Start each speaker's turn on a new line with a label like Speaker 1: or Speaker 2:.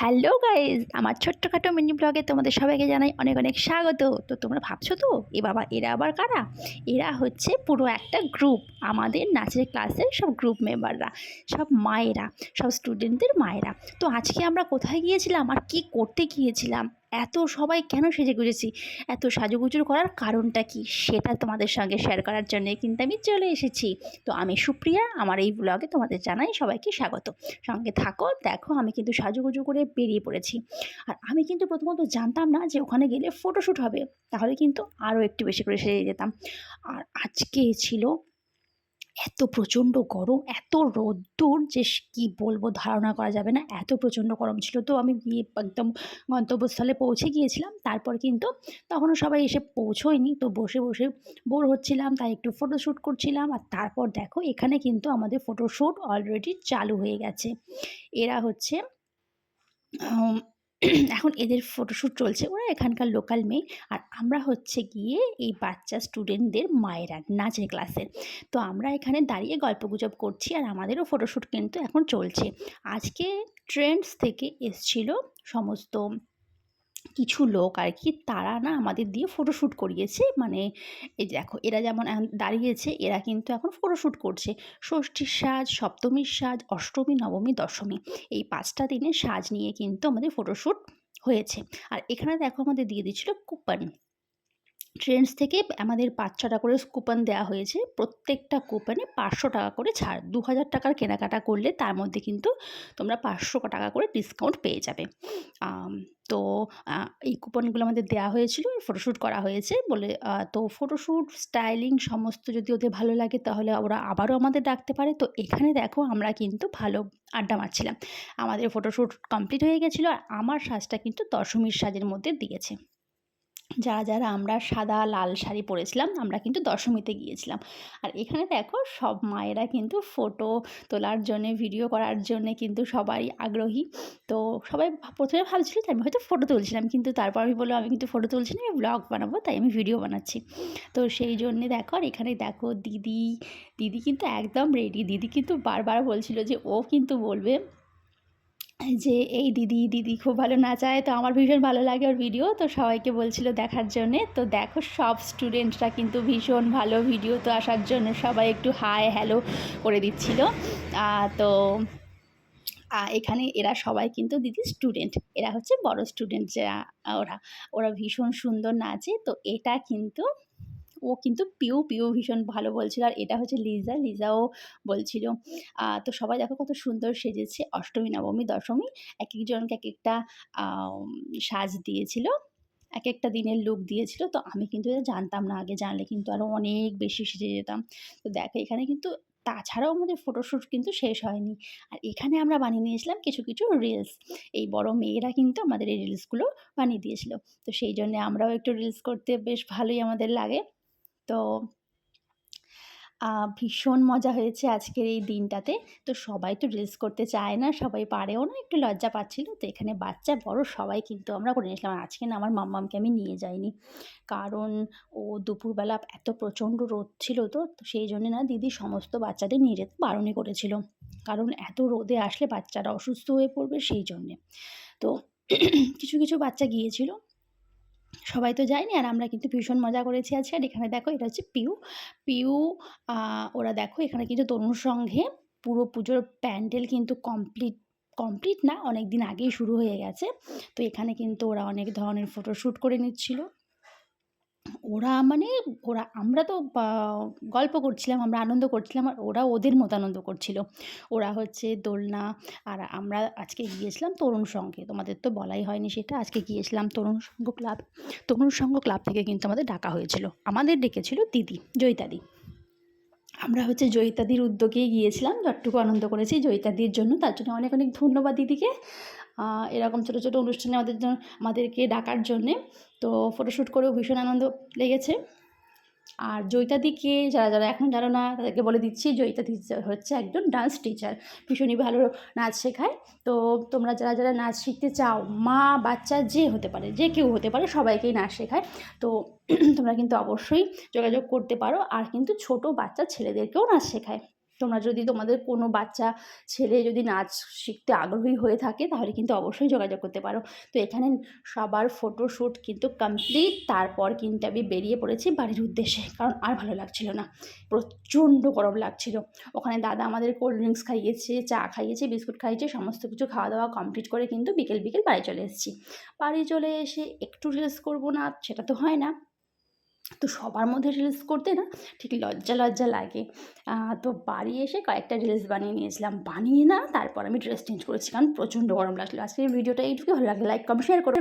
Speaker 1: Hello guys আমার ছোট্টখাটো mini ব্লগে তোমাদের সবাইকে জানাই অনেক অনেক স্বাগত। তো তোমরা ভাবছ তো, এ বাবা, এরা আবার কারা? এরা হচ্ছে পুরো একটা গ্রুপ আমাদের নাচের ক্লাসের সব গ্রুপ মেম্বাররা সব মায়েরা, সব স্টুডেন্টদের মায়েরা। তো আজকে আমরা কোথায় গিয়েছিলাম আর কি করতে গিয়েছিলাম? এত সবাই কেন সেজে গুজেছি? এত সাজুগুজুর করার কারণটা কি? সেটা তোমাদের সঙ্গে শেয়ার করার জন্য কিন্তু আমি চলে এসেছি। তো আমি সুপ্রিয়া, আমার এই ব্লগে তোমাদের জানাই সবাইকে স্বাগত। সঙ্গে থাকো, দেখো আমি কিন্তু সাজুগুজু করে বেরিয়ে পড়েছি। আর আমি কিন্তু প্রথমত জানতাম না যে ওখানে গেলে ফটোশ্যুট হবে। তাহলে কিন্তু আরও একটু বেশি করে সেজে যেতাম। আর আজকে ছিল এত প্রচণ্ড গরম, এত রোদ্দুর যে কি বলব ধারণা করা যাবে না। এত প্রচণ্ড গরম ছিল তো আমি গিয়ে একদম গন্তব্যস্থলে পৌঁছে গিয়েছিলাম। তারপর কিন্তু তখনও সবাই এসে পৌঁছোয়নি। তো বসে বসে বোর হচ্ছিলাম, তাই একটু ফটোশ্যুট করছিলাম। আর তারপর দেখো এখানে কিন্তু আমাদের ফটোশ্যুট অলরেডি চালু হয়ে গেছে। এরা হচ্ছে এখন এদের ফটোশ্যুট চলছে। ওরা এখানকার লোকাল মেয়ে। আর আমরা হচ্ছে গিয়ে এই বাচ্চা স্টুডেন্টদের মায়েরা, নাচের ক্লাসের তো আমরা এখানে দাঁড়িয়ে গল্পগুজব করছি আর আমাদেরও ফটোশ্যুট কিন্তু এখন চলছে। আজকে ট্রেন্ডস থেকে এসছিল সমস্ত কিছু লোক আর কি তারা না আমাদের দিয়ে ফটোশ্যুট করিয়েছে। মানে এই দেখো, এরা যেমন দাঁড়িয়েছে, এরা কিন্তু এখন ফটোশ্যুট করছে। ষষ্ঠীর সাজ, সপ্তমীর সাজ, অষ্টমী, নবমী, দশমী, এই পাঁচটা দিনের সাজ নিয়ে কিন্তু আমাদের ফটোশ্যুট হয়েছে। আর এখানে দেখো আমাদের দিয়ে দিচ্ছিল কুপন ট্রেন্ডস থেকে আমাদের পাঁচ ছটা করে কুপন দেওয়া হয়েছে। প্রত্যেকটা কুপনে পাঁচশো টাকা করে ছাড়। দু হাজার টাকার কেনাকাটা করলে তার মধ্যে কিন্তু তোমরা পাঁচশো টাকা করে ডিসকাউন্ট পেয়ে যাবে। তো এই কুপনগুলো আমাদের দেওয়া হয়েছিল ফটোশ্যুট করা হয়েছে বলে তো ফটোশ্যুট স্টাইলিং সমস্ত যদি ওদের ভালো লাগে তাহলে ওরা আবারও আমাদের ডাকতে পারে। তো এখানে দেখো আমরা কিন্তু ভালো আড্ডা মারছিলাম। আমাদের ফটোশ্যুট কমপ্লিট হয়ে গেছিল আর আমার সাজটা কিন্তু দশমীর সাজের মধ্যে দিয়েছে। যারা যারা আমরা সাদা, লাল শাড়ি পরেছিলাম, আমরা কিন্তু দশমীতে গিয়েছিলাম। আর এখানে দেখো, সব মায়েরা কিন্তু ফটো তোলার জন্যে ভিডিও করার জন্যে কিন্তু সবাই আগ্রহী। তো সবাই প্রথমে ভাবছিল যে আমি হয়তো ফটো তুলছিলাম, কিন্তু তারপর আমি বললাম, আমি কিন্তু ফটো তুলছি না, আমি ব্লগ বানাবো, তাই আমি ভিডিও বানাচ্ছি। তো সেই জন্যে দেখো, আর এখানে দেখো দিদি দিদি কিন্তু একদম রেডি দিদি কিন্তু বারবার বলছিল যে, ও কিন্তু বলবে যে, এই দিদি দিদি খুব ভালো নাচায়। তো আমার ভীষণ ভালো লাগে ওর ভিডিও। তো সবাইকে বলছিল দেখার জন্যে। তো দেখো সব স্টুডেন্টরা কিন্তু ভীষণ ভালো ভিডিও। তো আসার জন্য সবাই একটু হাই হ্যালো করে দিচ্ছিল। তো এখানে এরা সবাই কিন্তু দিদি স্টুডেন্ট। এরা হচ্ছে বড় স্টুডেন্ট যারা ওরা ওরা ভীষণ সুন্দর নাচে। তো এটা কিন্তু ও কিন্তু পিউ পিউ ভীষণ ভালো বলছিল। আর এটা হচ্ছে লিজা, লিজাও বলছিল। তো সবাই দেখো কত সুন্দর সেজেছে। অষ্টমী, নবমী, দশমী এক একজনকে এক একটা সাজ দিয়েছিল। এক একটা দিনের লুক দিয়েছিল। তো আমি কিন্তু এটা জানতাম না আগে। জানলে কিন্তু আরও অনেক বেশি সেজে যেতাম। তো দেখো, এখানে কিন্তু তাছাড়াও আমাদের ফটোশ্যুট কিন্তু শেষ হয়নি। আর এখানে আমরা বানিয়ে নিয়েছিলাম কিছু কিছু রিলস এই বড় মেয়েরা কিন্তু আমাদের এই রিলসগুলো বানিয়ে দিয়েছিল। তো সেই জন্যে আমরাও একটু রিলস করতে বেশ ভালোই আমাদের লাগে। তো ভীষণ মজা হয়েছে আজকের এই দিনটাতে। তো সবাই তো রিলস করতে চায় না, সবাই পারেও না, একটু লজ্জা পাচ্ছিল। তো এখানে বাচ্চা, বড় সবাই কিন্তু আমরা করে নিয়েছিলাম। আজকে না আমার মাম্মামকে আমি নিয়ে যাইনি। কারণ ও দুপুরবেলা এত প্রচণ্ড রোদ ছিল তো তো সেই জন্য না দিদি সমস্ত বাচ্চাদের নিয়ে যেতে বারণই করেছিল। কারণ এত রোদে আসলে বাচ্চারা অসুস্থ হয়ে পড়বে সেই জন্যে। তো কিছু কিছু বাচ্চা গিয়েছিল। সবাই তো যায়নি আর আমরা কিন্তু ভীষণ মজা করেছি আছি আর এখানে দেখো, এটা হচ্ছে পিউ। পিউ ওরা দেখো, এখানে কিন্তু তরুণ সঙ্ঘে পুরো পুজোর প্যান্ডেল কিন্তু কমপ্লিট কমপ্লিট না অনেক দিন আগেই শুরু হয়ে গেছে। তো এখানে কিন্তু ওরা অনেক ধরনের ফটোশ্যুট করে নিচ্ছিল। ওরা মানে ওরা, আমরা তো গল্প করছিলাম, আমরা আনন্দ করছিলাম, আর ওরা ওদের মতো আনন্দ করছিল। ওরা হচ্ছে দোলনা, আর আমরা আজকে গিয়েছিলাম তরুণ সংঘে। তোমাদের তো বলাই হয়নি সেটা। আজকে গিয়েছিলাম তরুণ সংঘ ক্লাব। তরুণ সংঘ ক্লাব থেকে কিন্তু আমাদের ডাকা হয়েছিল। আমাদের ডেকেছিল দিদি, জয়িতাদি। আমরা হচ্ছে জয়িতাদির উদ্যোগেই গিয়েছিলাম। যতটুকু আনন্দ করেছি জয়িতাদির জন্য। তার জন্য অনেক অনেক ধন্যবাদ দিদিকে। এরকম ছোটো ছোটো অনুষ্ঠানে আমাদের জন্য আমাদেরকে ডাকার জন্যে। তো ফটোশ্যুট করেও ভীষণ আনন্দ লেগেছে। আর জয়িতাদিকে যারা যারা এখন জানো না, তাদেরকে বলে দিচ্ছি, জয়িতাদি হচ্ছে একজন ডান্স টিচার ভীষণই ভালো নাচ শেখায়। তো তোমরা যারা যারা নাচ শিখতে চাও, মা, বাচ্চা যে হতে পারে, যে কেউ হতে পারে, সবাইকেই নাচ শেখায়। তো তোমরা কিন্তু অবশ্যই যোগাযোগ করতে পারো। আর কিন্তু ছোট বাচ্চা ছেলেদেরকেও নাচ শেখায়। তোমরা যদি তোমাদের কোনো বাচ্চা, ছেলে যদি নাচ শিখতে আগ্রহী হয়ে থাকে, তাহলে কিন্তু অবশ্যই যোগাযোগ করতে পারো। তো এখানে সবার ফটোশ্যুট কিন্তু কমপ্লিট তারপর কিন্তু আমি বেরিয়ে পড়েছি বাড়ির উদ্দেশ্যে, কারণ আর ভালো লাগছিল না। প্রচণ্ড গরম লাগছিল। ওখানে দাদা আমাদের কোল্ড ড্রিঙ্কস খাইয়েছে, চা খাইয়েছে, বিস্কুট খাইয়েছে, সমস্ত কিছু খাওয়া দাওয়া কমপ্লিট করে কিন্তু বিকেল বিকেল বাড়ি চলে এসেছি। বাড়ি চলে এসে একটু রিলস করব না, সেটা তো হয় না। তো সবার মধ্যে রিলস করতে না ঠিক লজ্জা লজ্জা লাগে। তো বাড়ি এসে কয়েকটা রিলস বানিয়ে নিয়েছিলাম। বানিয়ে না তারপর আমি ড্রেস চেঞ্জ করেছি, কারণ প্রচণ্ড গরম লাগছিল। আজকে ভিডিওটা এইটুকু ভালো লাগে লাইক কমেন্ট শেয়ার করে।